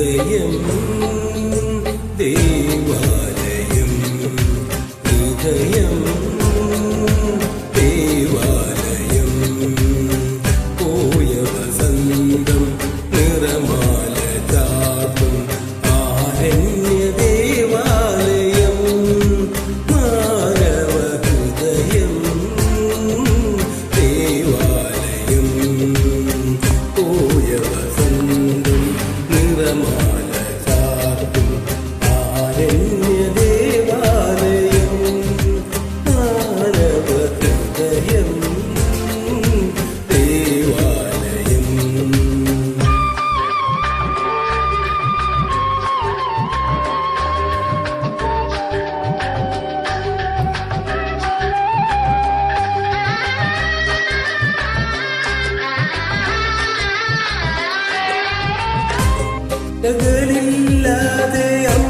ഹൃദയം ദേവാലയം പകലില്ലാതെ അമ്പാരിയില്ലാതെ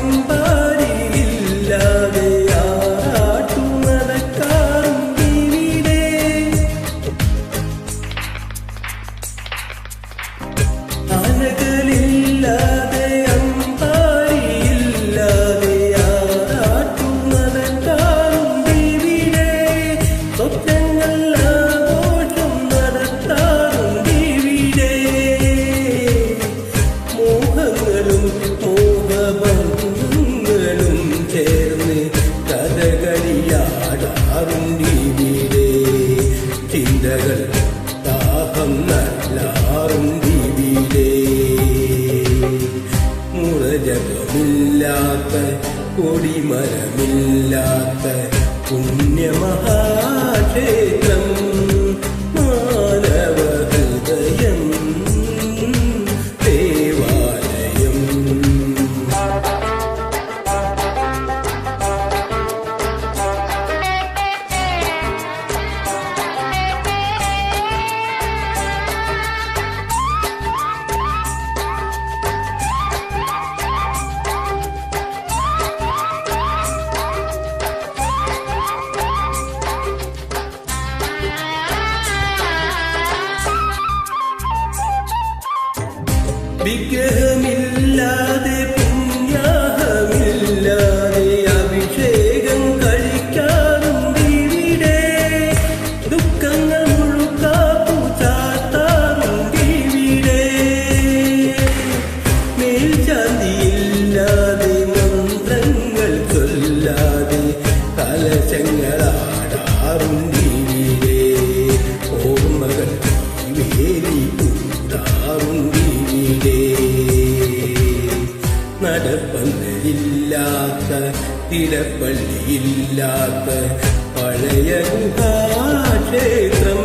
Begin. തിരപ്പള്ളിയില്ലാത്ത പഴയ ക്ഷേത്രം.